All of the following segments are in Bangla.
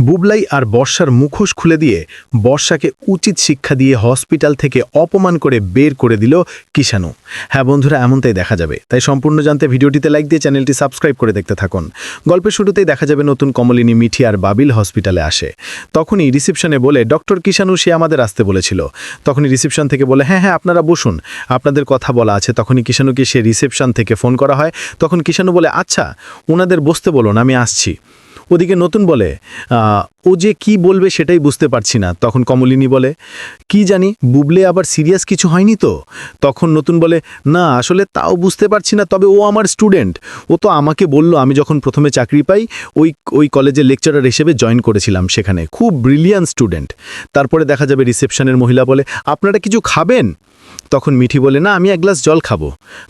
বুবলাই আর বর্ষার মুখোশ খুলে দিয়ে বর্ষাকে উচিত শিক্ষা দিয়ে হসপিটাল থেকে অপমান করে বের করে দিল কিষাণু হ্যাঁ বন্ধুরা, এমনটাই দেখা যাবে। তাই সম্পূর্ণ জানতে ভিডিওটিতে লাইক দিয়ে চ্যানেলটি সাবস্ক্রাইব করে দেখতে থাকুন। গল্পের শুরুতেই দেখা যাবে নতুন কমলিনী মিঠি আর বাবিল হসপিটালে আসে। তখনই রিসেপশনে বলে, ডক্টর কিষাণু সে আমাদের আসতে বলেছিল। তখনই রিসেপশন থেকে বলে হ্যাঁ হ্যাঁ আপনারা বসুন। আপনাদের কথা বলা আছে। তখনই কিষাণুকে সে রিসেপশন থেকে ফোন করা হয়। তখন কিষাণু বলে আচ্ছা ওনাদের বসতে বলুন, আমি আসছি। ওদিকে নতুন বলে ও যে কি বলবে সেটাই বুঝতে পারছি না। তখন কমলিনী বলে, কি জানি, বুবলে আবার সিরিয়াস কিছু হয়নি তো? তখন নতুন বলে, না, আসলে তাও বুঝতে পারছি না, তবে ও আমার স্টুডেন্ট। ও তো আমাকে বলল, আমি যখন প্রথমে চাকরি পাই, ওই ওই কলেজের লেকচারার হিসেবে জয়েন করেছিলাম সেখানে। খুব ব্রিলিয়ান্ট স্টুডেন্ট তারপরে দেখা যাবে রিসেপশনের মহিলা বলে, আপনারা কিছু খাবেন? তখন মিঠি বলে, না, আমি এক গ্লাস জল খাব।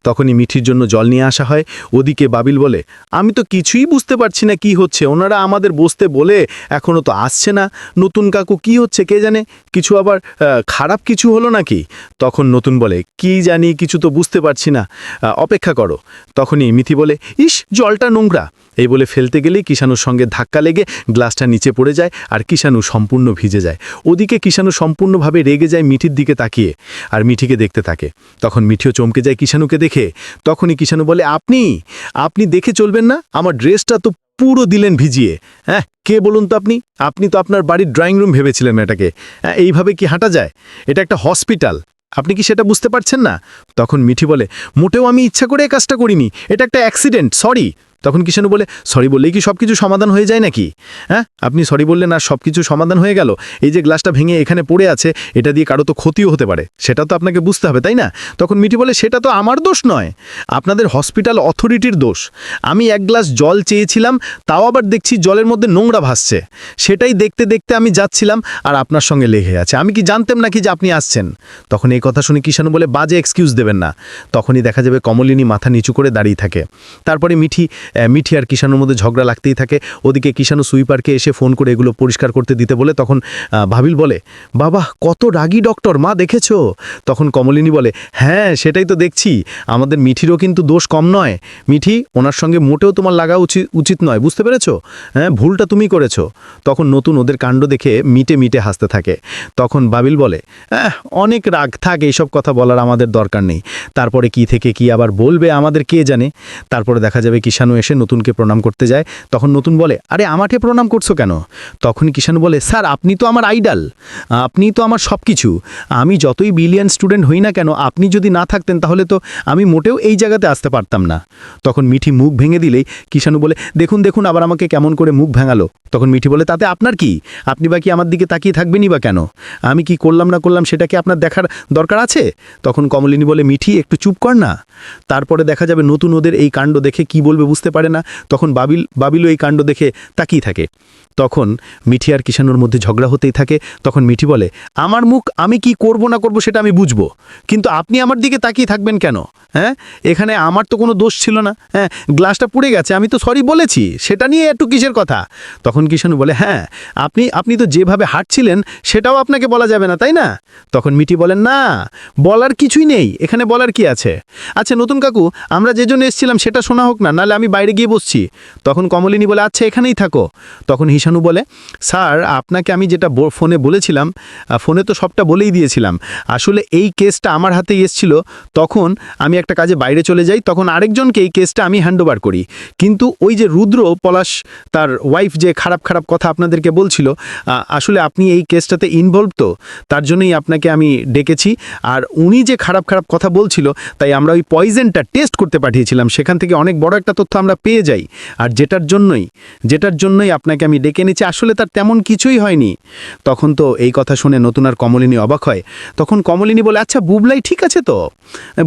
তখনই মিঠির জন্য জল নিয়ে আসা হয়। ওদিকে বাবিল বলে, আমি তো কিছুই বুঝতে পারছি না কি হচ্ছে। ওনারা আমাদের বসতে বলে এখনও তো আসছে না। নতুন কাকু কি হচ্ছে কে জানে? কিছু আবার খারাপ কিছু হলো নাকি? তখন নতুন বলে, কি জানি, কিছু তো বুঝতে পারছি না। অপেক্ষা করো। তখনই মিথি বলে, ইস, জলটা নোংরা। এই বলে ফেলতে গেলেই কিষাণুর সঙ্গে ধাক্কা লেগে গ্লাসটা নিচে পড়ে যায় আর কিষাণু সম্পূর্ণ ভিজে যায়। ওদিকে কিষাণু সম্পূর্ণভাবে রেগে যায় মিঠির দিকে তাকিয়ে আর মিঠিকে দেখতে থাকে। তখন মিঠিও চমকে যায় কিষাণুকে দেখে। তখনই কিষাণু বলে আপনি? আপনি দেখে চলবেন না? আমার ড্রেসটা তো পুরো দিলেন ভিজিয়ে। হ্যাঁ কে বলুন তো আপনি? আপনি তো আপনার বাড়ির ড্রয়িং রুম ভেবেছিলেন এটাকে হ্যাঁ, এইভাবে কি হাঁটা যায়? এটা একটা হসপিটাল। আপনি কি সেটা বুঝতে পারছেন না? তখন মিঠি বলে মোটেও আমি ইচ্ছা করে কাজটা করিনি। এটা একটা অ্যাক্সিডেন্ট সরি। তখন কিষাণু বলে, সরি বললেই কি সব কিছু সমাধান হয়ে যায় নাকি? হ্যাঁ আপনি সরি বললেন আর সব কিছু সমাধান হয়ে গেল। এই যে গ্লাসটা ভেঙে এখানে পড়ে আছে, এটা দিয়ে কারও তো ক্ষতিও হতে পারে। সেটা তো আপনাকে বুঝতে হবে, তাই না? তখন মিঠি বলে, সেটা তো আমার দোষ নয়। আপনাদের হসপিটাল অথরিটির দোষ। আমি এক গ্লাস জল চেয়েছিলাম, তাও আবার দেখছি জলের মধ্যে নোংরা ভাসছে। সেটাই দেখতে দেখতে আমি যাচ্ছিলাম আর আপনার সঙ্গে লেগে আছে। আমি কি জানতাম নাকি যে আপনি আসছেন? তখন এই কথা শুনে কিষাণু বলে, বাজে এক্সকিউজ দেবেন না। তখনই দেখা যাবে কমলিনী মাথা নিচু করে দাঁড়িয়ে থাকে। তারপরে মিঠি মিঠি আর কিষাণুর মধ্যে ঝগড়া লাগতেই থাকে। ওদিকে কিষাণু সুইপারকে এসে ফোন করে এগুলো পরিষ্কার করতে দিতে বলে তখন ভাবিল বলে বাবা কত রাগী ডক্টর মা দেখেছ? তখন কমলিনী বলে হ্যাঁ সেটাই তো দেখছি। আমাদের মিঠিরও কিন্তু দোষ কম নয়। মিঠি ওনার সঙ্গে মোটেও তোমার লাগা উচিত উচিত নয় বুঝতে পেরেছ? হ্যাঁ ভুলটা তুমি করেছ। তখন নতুন ওদের কাণ্ড দেখে মিটে মিটে হাসতে থাকে। তখন বাবিল বলে "আহ, অনেক রাগ থাক এইসব কথা বলার আমাদের দরকার নেই। তারপরে কি থেকে কি আবার বলবে আমাদের কে জানে? তারপরে দেখা যাবে কিষাণু এসে নতুনকে প্রণাম করতে যায়, তখন নতুন বলে, আরে, আমাকে প্রণাম করছ কেন? তখন কিষাণু বলে, স্যার, আপনি তো আমার আইডাল, আপনি তো আমার সব কিছু আমি যতই বিলিয়ন স্টুডেন্ট হই না কেন, আপনি যদি না থাকতেন তাহলে তো আমি মোটেও এই জায়গাতে আসতে পারতাম না। তখন মিঠি মুখ ভেঙে দিলেই কিষাণু বলে, দেখুন দেখুন, আবার আমাকে কেমন করে মুখ ভেঙালো। তখন মিঠি বলে, তাতে আপনার কি? আপনি বা কি আমার দিকে তাকিয়ে থাকবেনই বা কেন? আমি কি করলাম না করলাম সেটা কি আপনার দেখার দরকার আছে? তখন কমলিনী বলে, মিঠি, একটু চুপ কর না। তারপরে দেখা যাবে নতুন ওদের এই কাণ্ড দেখে কি বলবে বুঝতে পারে না, তখন বাবিল, বাবিলও এই কাণ্ড দেখে তাকিয়ে থাকে। তখন মিঠি আর কিষাণুর মধ্যে ঝগড়া হতেই থাকে। তখন মিঠি বলে, আমার মুখ আমি কি করব না করব সেটা আমি বুঝব। কিন্তু আপনি আমার দিকে তাকিয়ে থাকবেন কেন? হ্যাঁ? এখানে আমার তো কোনো দোষ ছিল না। হ্যাঁ? গ্লাসটা পুড়ে গেছে, আমি তো সরি বলেছি। সেটা নিয়ে একটু কিসের কথা? তখন কিষাণু বলে হ্যাঁ আপনি আপনি তো যেভাবে হাঁটছিলেন, সেটাও আপনাকে বলা যাবে না, তাই না? তখন মিটি বলেন না, বলার কিছুই নেই। এখানে বলার কি আছে? আচ্ছা নতুন কাকু, আমরা যে জন্য এসেছিলাম সেটা শোনা হোক না, নাহলে আমি বাইরে গিয়ে বসছি। তখন কমলিনী বলে আচ্ছা এখানেই থাকো। তখন হিসানু বলে, স্যার, আপনাকে আমি যেটা ফোনে বলেছিলাম ফোনে তো সবটা বলেই দিয়েছিলাম। আসলে এই কেসটা আমার হাতে এসেছিল। তখন আমি একটা কাজে বাইরে চলে যাই, তখন আরেকজনকে এই কেসটা আমি হ্যান্ডওভার করি। কিন্তু ওই যে রুদ্র পলাশ, তার ওয়াইফ যে খারাপ খারাপ কথা আপনাদেরকে বলছিল আসলে আপনি এই কেসটাতে ইনভলভ তো, তার জন্যই আপনাকে আমি ডেকেছি। আর উনি যে খারাপ খারাপ কথা বলছিল, তাই আমরা ওই পয়জনটা টেস্ট করতে পাঠিয়েছিলাম। সেখান থেকে অনেক বড় একটা তথ্য আমরা পেয়ে যাই। আর যেটার জন্যই যেটার জন্যই আপনাকে আমি ডেকে নিচ্ছি আসলে তার তেমন কিছুই হয়নি। তখন তো এই কথা শুনে নতুন আর কমলিনী অবাক হয়। তখন কমলিনী বলে আচ্ছা বুবলাই ঠিক আছে তো?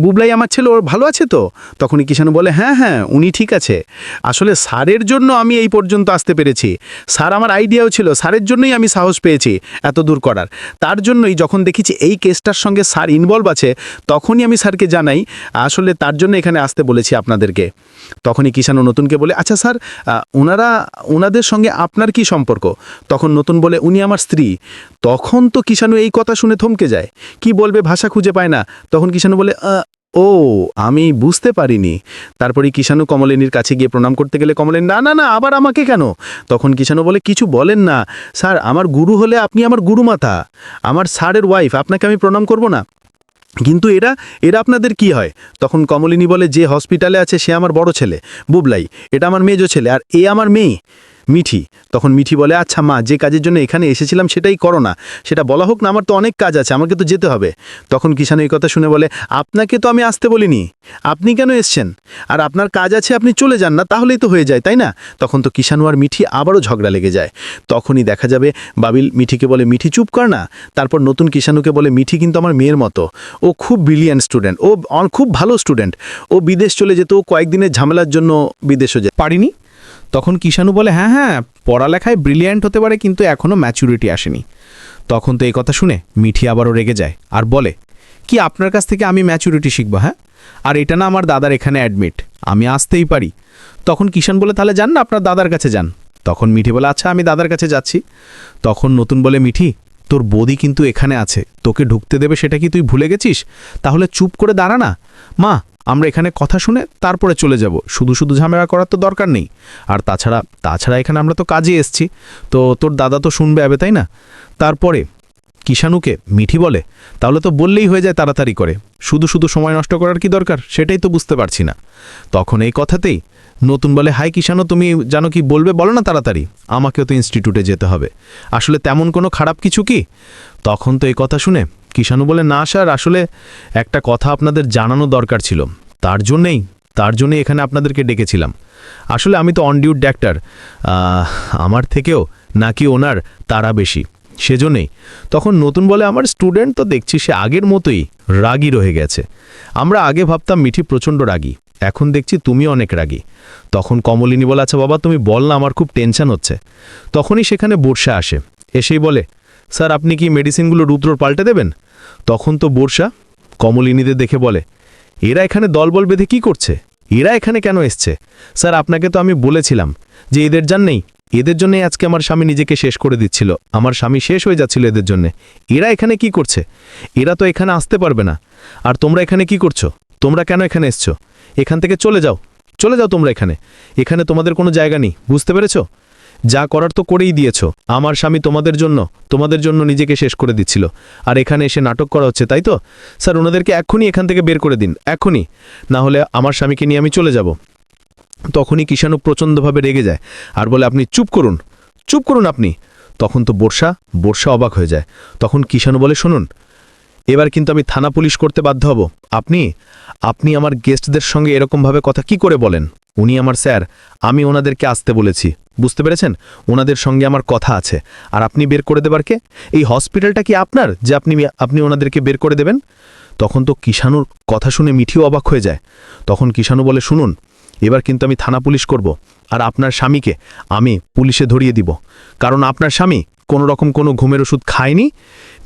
বুবলাই আমার ছেলে, ওর ভালো আছে তো? তখনই কিষাণু বলে হ্যাঁ হ্যাঁ উনি ঠিক আছে। আসলে স্যারের জন্য আমি এই পর্যন্ত আসতে পেরেছি। স্যার আমার আইডিয়াও ছিল স্যারের জন্যই আমি সাহস পেয়েছি এত দূর করার। তার জন্যই যখন দেখেছি এই কেসটার সঙ্গে স্যার ইনভলভ আছে, তখনই আমি স্যারকে জানাই, আসলে তার জন্য এখানে আসতে বলেছি আপনাদেরকে। তখনই কিষাণু নতুনকে বলে আচ্ছা স্যার ওনারা ওনাদের সঙ্গে আপনার কি সম্পর্ক? তখন নতুন বলে, উনি আমার স্ত্রী। তখন তো কিষাণু এই কথা শুনে থমকে যায়। কি বলবে, ভাষা খুঁজে পায় না। তখন কিষাণু বলে ও, আমি বুঝতে পারিনি। তারপরে কিষাণু কমলিনীর কাছে গিয়ে প্রণাম করতে গেলে কমলিনী, না না না, আবার আমাকে কেন? তখন কিষাণু বলে, কিছু বলেন না। স্যার, আমার গুরু হলে আপনি আমার গুরুমাতা। আমার স্যারের ওয়াইফ আপনাকে আমি প্রণাম করব না? কিন্তু এরা এরা আপনাদের কি হয়? তখন কমলিনী বলে, যে হসপিটালে আছে, সে আমার বড় ছেলে। বুবলাই, এটা আমার মেজো ছেলে, আর এ আমার মেয়ে। মিঠি। তখন মিঠি বলে আচ্ছা মা, যে কাজের জন্য এখানে এসেছিলাম সেটাই করো না। সেটা বলা হোক না, আমার তো অনেক কাজ আছে, আমাকে তো যেতে হবে। তখন কিষান এই কথা শুনে বলে, আপনাকে তো আমি আসতে বলিনি। আপনি কেন এসছেন? আর আপনার কাজ আছে, আপনি চলে যান না, তাহলেই তো হয়ে যায়, তাই না? তখন তো কিষানু আর মিঠি আবারও ঝগড়া লেগে যায়। তখনই দেখা যাবে, বাবিল মিঠিকে বলে, মিঠি, চুপ কর না। তারপর নতুন কিষানুকে বলে, মিঠি কিন্তু আমার মেয়ের মতো। ও খুব ব্রিলিয়ান্ট স্টুডেন্ট ও খুব ভালো স্টুডেন্ট ও বিদেশ চলে যেত, ও কয়েকদিনের ঝামেলার জন্য বিদেশও যায়। পারিনি? তখন কিষাণু বলে হ্যাঁ হ্যাঁ পড়ালেখায় ব্রিলিয়ান্ট হতে পারে, কিন্তু এখনও ম্যাচুরিটি আসেনি। তখন তো এই কথা শুনে মিঠি আবারও রেগে যায় আর বলে, কি আপনার কাছ থেকে আমি ম্যাচুরিটি শিখব হ্যাঁ? আর এটা না আমার দাদার এখানে অ্যাডমিট আমি আসতেই পারি। তখন কিষাণ বলে, তাহলে যান না, আপনার দাদার কাছে যান। তখন মিঠি বলে আচ্ছা আমি দাদার কাছে যাচ্ছি। তখন নতুন বলে, মিঠি, তোর বৌদি কিন্তু এখানে আছে, তোকে ঢুকতে দেবে, সেটা কি তুই ভুলে গেছিস? তাহলে চুপ করে দাঁড়া না। মা আমরা এখানে কথা শুনে তারপরে চলে যাব। শুধু শুধু ঝামেলা করার তো দরকার নেই। আর তাছাড়া তাছাড়া এখানে আমরা তো কাজে এসছি। তো তোর দাদা তো শুনবে আবে, তাই না? তারপরে কিষাণুকে মিঠি বলে, তাহলে তো বললেই হয়ে যায় তাড়াতাড়ি করে। শুধু শুধু সময় নষ্ট করার কি দরকার? সেটাই তো বুঝতে পারছি না। তখন এই কথাতেই নতুন বলে, হাই কিষাণু, তুমি জানো কি বলবে? বলো না তাড়াতাড়ি। আমাকেও তো ইনস্টিটিউটে যেতে হবে। আসলে তেমন কোনো খারাপ কিছু কি? তখন তো এই কথা শুনে কিষাণু বলে না স্যার আসলে একটা কথা আপনাদের জানানো দরকার ছিল। তার জন্যেই, তার জন্যই এখানে আপনাদেরকে ডেকেছিলাম। আসলে আমি তো অনডিউট ডাক্তার আমার থেকেও নাকি ওনার তারা বেশি, সেজন্যেই। তখন নতুন বলে আমার স্টুডেন্ট তো দেখছি সে আগের মতোই রাগী রয়ে গেছে। আমরা আগে ভাবতাম মিঠি প্রচণ্ড রাগী, এখন দেখছি তুমি অনেক রাগী। তখন কমলিনী বলে আচ্ছা বাবা, তুমি বল না, আমার খুব টেনশন হচ্ছে। তখনই সেখানে বর্ষা আসে, এসেই বলে, স্যার, আপনি কি মেডিসিনগুলো রুদ্রর পাল্টে দেবেন? তখন তো বর্ষা কমলিনীদের দেখে বলে, এরা এখানে দলবল বেঁধে কি করছে? এরা এখানে কেন এসছে? স্যার, আপনাকে তো আমি বলেছিলাম যে এদের যান নেই। এদের জন্যই আজকে আমার স্বামী নিজেকে শেষ করে দিচ্ছিল। আমার স্বামী শেষ হয়ে যাচ্ছিল এদের জন্যে। এরা এখানে কি করছে? এরা তো এখানে আসতে পারবে না। আর তোমরা এখানে কি করছ? তোমরা কেন এখানে এসছো? এখান থেকে চলে যাও। চলে যাও তোমরা এখানে। এখানে তোমাদের কোনো জায়গা নেই। বুঝতে পেরেছ? যা করার তো করেই দিয়েছ। আমার স্বামী তোমাদের জন্য তোমাদের জন্য নিজেকে শেষ করে দিচ্ছিল। আর এখানে এসে নাটক করা হচ্ছে, তাই তো? স্যার, ওনাদেরকে এক্ষুনি এখান থেকে বের করে দিন, এক্ষুনি। না হলে আমার স্বামীকে নিয়ে আমি চলে যাব। তখনই কিষাণু প্রচণ্ডভাবে রেগে যায় আর বলে, আপনি চুপ করুন চুপ করুন আপনি। তখন তো বর্ষা বর্ষা অবাক হয়ে যায়। তখন কিষাণু বলে, শুনুন এবার কিন্তু আমি থানা পুলিশ করতে বাধ্য হব। আপনি? আপনি আমার গেস্টদের সঙ্গে এরকমভাবে কথা কি করে বলেন? উনি আমার স্যার, আমি ওনাদেরকে আসতে বলেছি। বুঝতে পেরেছেন? ওনাদের সঙ্গে আমার কথা আছে। আর আপনি বের করে দেবার কে? এই হসপিটালটা কি আপনার, যে আপনি আপনি ওনাদেরকে বের করে দেবেন? তখন তো কিষাণুর কথা শুনে মিঠিও অবাক হয়ে যায়। তখন কিষাণু বলে, শুনুন, এবার কিন্তু আমি থানা পুলিশ করব। আর আপনার স্বামীকে আমি পুলিশে ধরিয়ে দিব। কারণ আপনার স্বামী কোনো রকম কোনো ঘুমের ওষুধ খায়নি,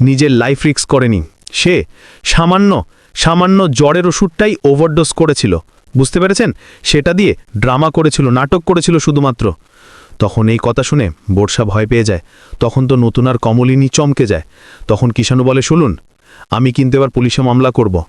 নিজের লাইফ রিক্স করেনি। সে সামান্য সামান্য জ্বরের ওষুধটাই ওভারডোজ করেছিল। বুঝতে পেরেছেন? সেটা দিয়ে ড্রামা করেছিল, নাটক করেছিল শুধুমাত্র। তখন এই কথা শুনে বর্ষা ভয় পেয়ে যায়। তখন তো নতুন আর কমলিনী চমকে যায়। তখন কিষাণু বলে, শুনুন, আমি কিন্তু এবার পুলিশে মামলা করব।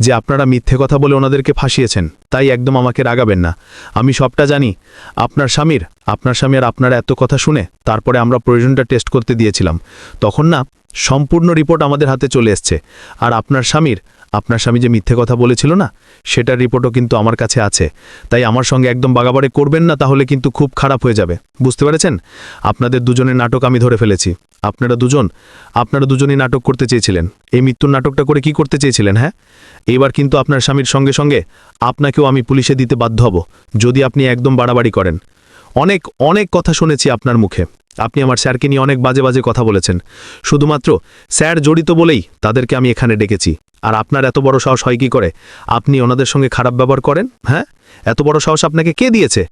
যে আপনারা মিথ্যে কথা বলে ওনাদেরকে ফাঁসিয়েছেন, তাই একদম আমাকে রাগাবেন না। আমি সবটা জানি। আপনার স্বামীর, আপনার স্বামী আর আপনারা এত কথা শুনে তারপরে আমরা প্রয়োজনটা টেস্ট করতে দিয়েছিলাম। তখন না, সম্পূর্ণ রিপোর্ট আমাদের হাতে চলে এসছে। আর আপনার স্বামীর আপনার স্বামী যে মিথ্যে কথা বলেছিল না, সেটার রিপোর্টও কিন্তু আমার কাছে আছে। তাই আমার সঙ্গে একদম বাগাবাড়ি করবেন না, তাহলে কিন্তু খুব খারাপ হয়ে যাবে। বুঝতে পেরেছেন? আপনাদের দুজনের নাটক আমি ধরে ফেলেছি। আপনারা দুজন, আপনারা দুজনই নাটক করতে চেয়েছিলেন। এই মৃত্যুর নাটকটা করে কি করতে চেয়েছিলেন হ্যাঁ? এবার কিন্তু আপনার স্বামীর সঙ্গে সঙ্গে আপনাকেও আমি পুলিশে দিতে বাধ্য হব, যদি আপনি একদম বাড়াবাড়ি করেন। অনেক অনেক কথা শুনেছি আপনার মুখে। আপনি আমার স্যারকে নিয়ে অনেক বাজে বাজে কথা বলেছেন। শুধুমাত্র স্যার জড়িত বলেই তাদেরকে আমি এখানে ডেকেছি। আর আপনার এত বড় সাহস হয় কি করে? আপনি ওনাদের সঙ্গে খারাপ ব্যবহার করেন? হ্যাঁ? এত বড় সাহস আপনাকে কে দিয়েছে?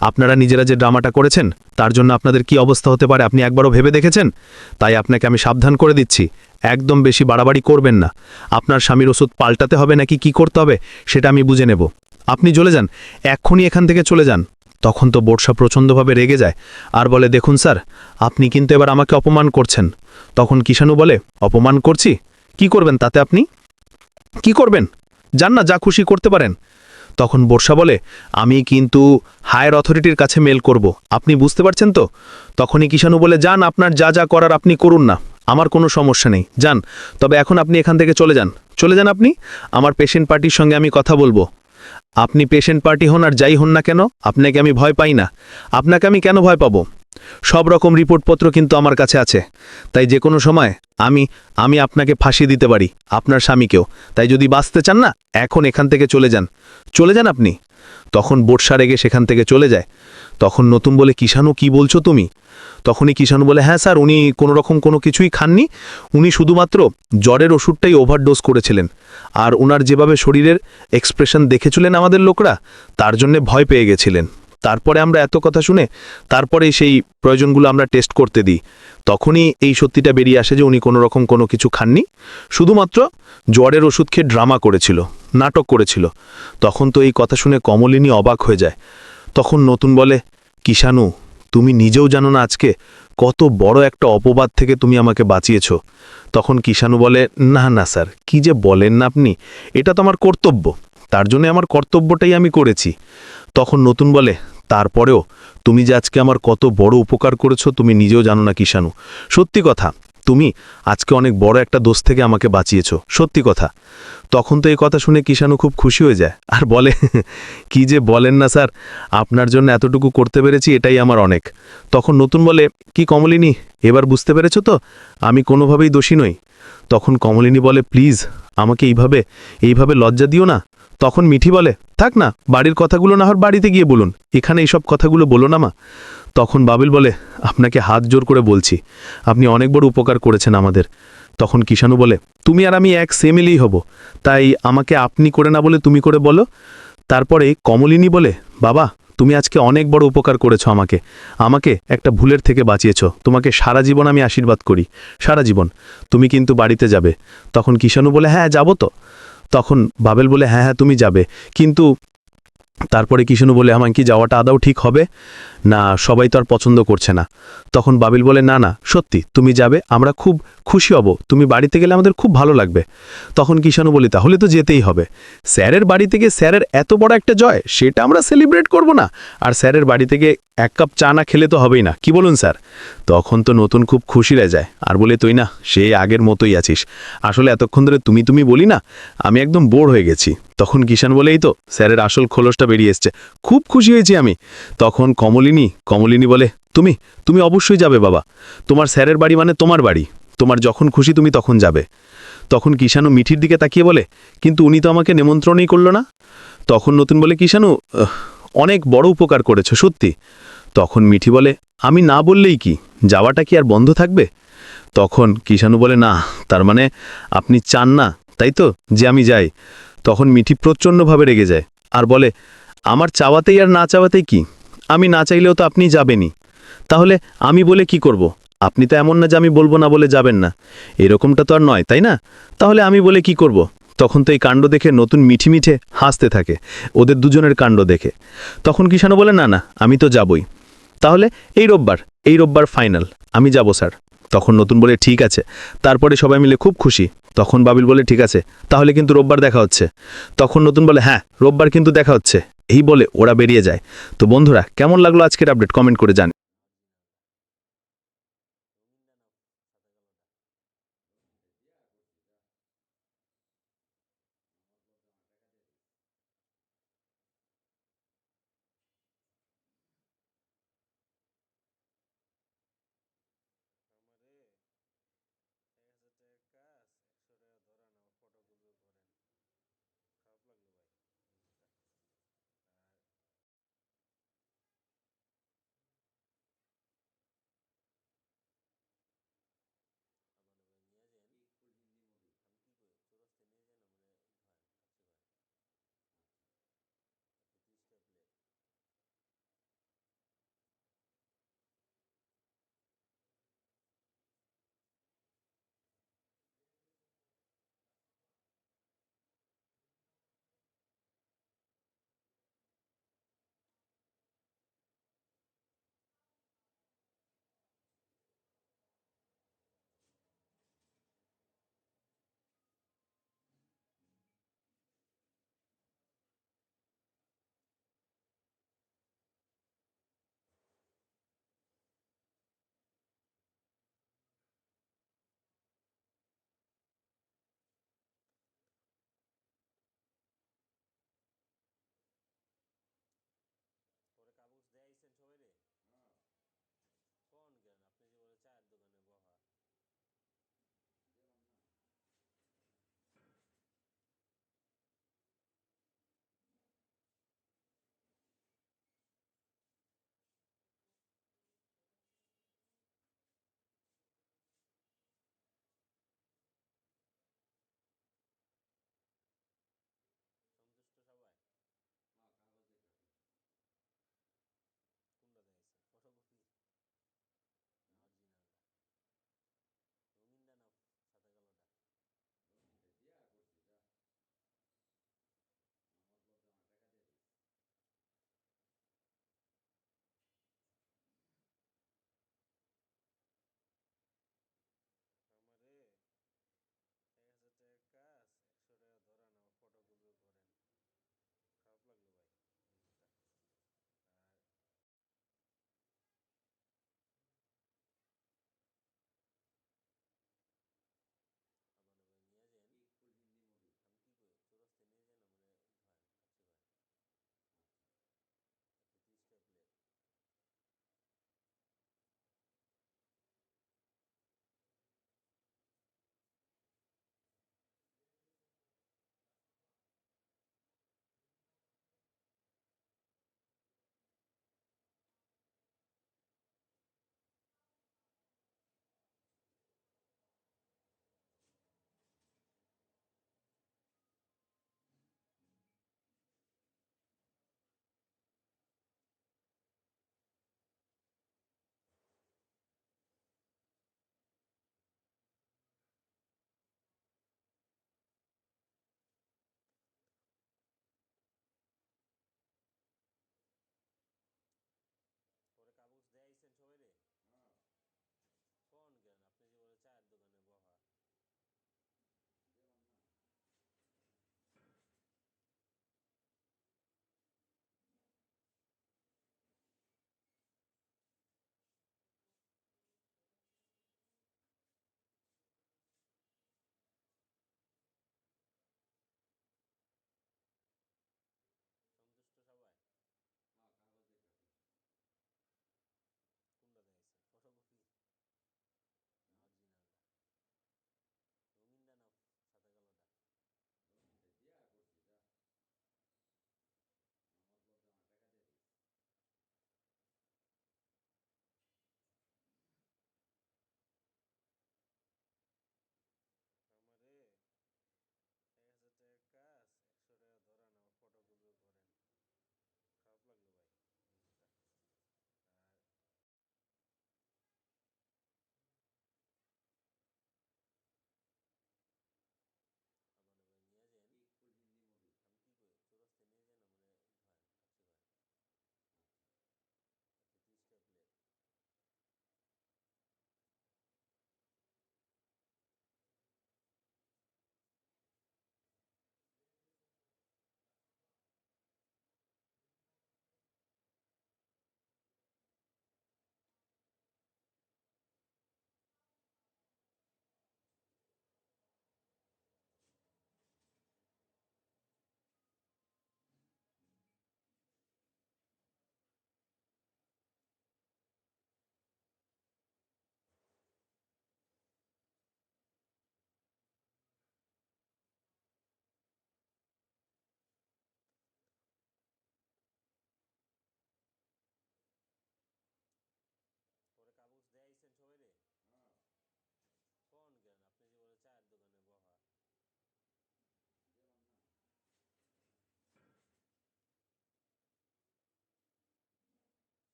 আপনারা নিজেরা যে ড্রামাটা করেছেন, তার জন্য আপনাদের কি অবস্থা হতে পারে আপনি একবারও ভেবে দেখেছেন? তাই আপনাকে আমি সাবধান করে দিচ্ছি। একদম বেশি বাড়াবাড়ি করবেন না। আপনার স্বামীর ওষুধ পাল্টাতে হবে নাকি কি করতে হবে, সেটা আমি বুঝে নেব। আপনি চলে যান। এক্ষুনি এখান থেকে চলে যান। তখন তো বর্ষা প্রচণ্ডভাবে রেগে যায় আর বলে, দেখুন স্যার, আপনি কিন্তু এবার আমাকে অপমান করছেন। তখন কিষাণু বলে, অপমান করছি? কি করবেন তাতে আপনি? কি করবেন? যান না, যা খুশি করতে পারেন। তখন বর্ষা বলে, আমি কিন্তু হায়ার অথরিটির কাছে মেল করব, আপনি বুঝতে পারছেন তো? তখনই কিষাণু বলে, যান, আপনার যা যা করার আপনি করুন না, আমার কোনো সমস্যা নেই, যান, তবে এখন আপনি এখান থেকে চলে যান। চলে যান আপনি? আমার পেশেন্ট পার্টির সঙ্গে আমি কথা বলব। আপনি পেশেন্ট পার্টি হন আর যাই হন না কেন, আপনাকে আমি ভয় পাই না। আপনাকে আমি কেন ভয় পাবো? সব রকম রিপোর্টপত্র কিন্তু আমার কাছে আছে। তাই যে কোনো সময় আমি আমি আপনাকে ফাঁসি দিতে পারি, আপনার স্বামীকেও। তাই যদি বাঁচতে চান না, এখন এখান থেকে চলে যান। চলে যান আপনি। তখন বর্ষা রেগে সেখান থেকে চলে যায়। তখন নতুন বলে, কিষাণু, কি বলছো তুমি? তখনই কিষাণু বলে হ্যাঁ স্যার, উনি কোনো রকম কোনো কিছুই খাননি। উনি শুধুমাত্র জ্বরের ওষুধটাই ওভারডোজ করেছিলেন। আর ওনার যেভাবে শরীরের এক্সপ্রেশন দেখেছিলেন আমাদের লোকরা, তার জন্যে ভয় পেয়ে গেছিলেন। তারপরে আমরা এত কথা শুনে, তারপরে সেই প্রয়োজনগুলো আমরা টেস্ট করতে দিই। তখনই এই সত্যিটা বেরিয়ে আসে যে উনি কোনো রকম কোনো কিছু খাননি। শুধুমাত্র জ্বরের ওষুধ খেয়ে ড্রামা করেছিল, নাটক করেছিল। তখন তো এই কথা শুনে কমলিনী অবাক হয়ে যায়। তখন নতুন বলে, কিষাণু তুমি নিজেও জানো না আজকে কত বড় একটা অপবাদ থেকে তুমি আমাকে বাঁচিয়েছ। তখন কিষাণু বলে, না না, স্যার, কি যে বলেন না আপনি? এটা তো আমার কর্তব্য। তার জন্য আমার কর্তব্যটাই আমি করেছি। তখন নতুন বলে, তারপরেও তুমি যে আজকে আমার কত বড় উপকার করেছ, তুমি নিজেও জানো না কিষাণু। সত্যি কথা তুমি আজকে অনেক বড় একটা দোষ থেকে আমাকে বাঁচিয়েছ। সত্যি কথা। তখন তো এই কথা শুনে কিষাণু খুব খুশি হয়ে যায়। আর বলে, কি যে বলেন না স্যার, আপনার জন্য এতটুকু করতে পেরেছি, এটাই আমার অনেক। তখন নতুন বলে, কি কমলিনী, এবার বুঝতে পেরেছ তো? আমি কোনোভাবেই দোষী নই। তখন কমলিনী বলে, প্লিজ, আমাকে এইভাবে এইভাবে লজ্জা দিও না। তখন মিঠি বলে, থাক না, বাড়ির কথাগুলো না হওয়ার বাড়িতে গিয়ে বলুন। এখানে এইসব কথাগুলো বলো না মা। তখন বাবিল বলে, আপনাকে হাত জোর করে বলছি, আপনি অনেক বড় উপকার করেছেন আমাদের। তখন কিষাণু বলে, তুমি আর আমি এক সেমিলেই হব, তাই আমাকে আপনি করে না বলে তুমি করে বলো। তারপরে কমলিনী বলে, বাবা, তুমি আজকে অনেক বড় উপকার করেছ আমাকে। আমাকে একটা ভুলের থেকে বাঁচিয়েছ। তোমাকে সারা জীবন আমি আশীর্বাদ করি, সারা জীবন। তুমি কিন্তু বাড়িতে যাবে। তখন কিষাণু বলে হ্যাঁ যাব তো। তখন বাবেল বলে হ্যাঁ হ্যাঁ তুমি যাবে। কিন্তু তারপরে কিষাণু বলে, আমার কি যাওয়াটা আদাও ঠিক হবে? না, সবাই তো আর পছন্দ করছে না। তখন বাবিল বলে, না না, সত্যি, তুমি যাবে, আমরা খুব খুশি হব, তুমি বাড়িতে গেলে আমাদের খুব ভালো লাগবে। তখন কিষাণু বলি, তাহলে তো যেতেই হবে। স্যারের বাড়ি থেকে স্যারের এত বড় একটা জয়, সেটা আমরা সেলিব্রেট করব না। আর স্যারের বাড়ি থেকে এক কাপ চা না খেলে তো হবেই না, কি বলুন স্যার? তখন তো নতুন খুব খুশি হয়ে যায়, আর বলে, তুই না, সেই আগের মতোই আছিস। আসলে এতক্ষণ ধরে তুমি তুমি বলি না, আমি একদম বোর হয়ে গেছি। তখন কিষাণ বলেই তো, স্যারের আসল খোলসটা বেরিয়ে এসছে। খুব খুশি হয়েছি আমি। তখন কমলিনী কমলিনী বলে, তুমি তুমি অবশ্যই যাবে বাবা। তোমার স্যারের বাড়ি মানে তোমার বাড়ি। তোমার যখন খুশি তুমি তখন যাবে। তখন কিষাণু মিঠির দিকে তাকিয়ে বলে, কিন্তু উনি তো আমাকে নেমন্ত্রণই করল না? তখন নতুন বলে কিষানু অনেক বড় উপকার করেছ, সত্যি। তখন মিঠি বলে, আমি না বললেই কি? যাওয়াটা কি আর বন্ধ থাকবে? তখন কিষাণু বলে, না, তার মানে আপনি চান না, তাই তো, যে আমি যাই। তখন মিঠি প্রচণ্ডভাবে রেগে যায় আর বলে, আমার চাওয়াতেই আর না চাওয়াতেই কি? আমি না চাইলেও তো আপনি যাবেনই। তাহলে আমি বলে কি করব? আপনি তো এমন না যে আমি বলব না বলে যাবেন না। এরকমটা তো আর নয়, তাই না? তাহলে আমি বলে কি করব? তখন তো এই কাণ্ড দেখে নতুন মিঠি মিঠে হাসতে থাকে, ওদের দুজনের কাণ্ড দেখে। তখন কিষাণু বলে, না না, আমি তো যাবই। তাহলে এই রোববার এই রোববার ফাইনাল, আমি যাব, স্যার। তখন নতুন বলে ঠিক আছে। তারপরে সবাই মিলে খুব খুশি। তখন বাবিল বলে, ঠিক আছে, তাহলে কিন্তু রোববার দেখা হচ্ছে। তখন নতুন বলে হ্যাঁ রোববার কিন্তু দেখা হচ্ছে। এই বলে ওরা বেরিয়ে যায়। তো বন্ধুরা, কেমন লাগল আজকের আপডেট? কমেন্ট করে জান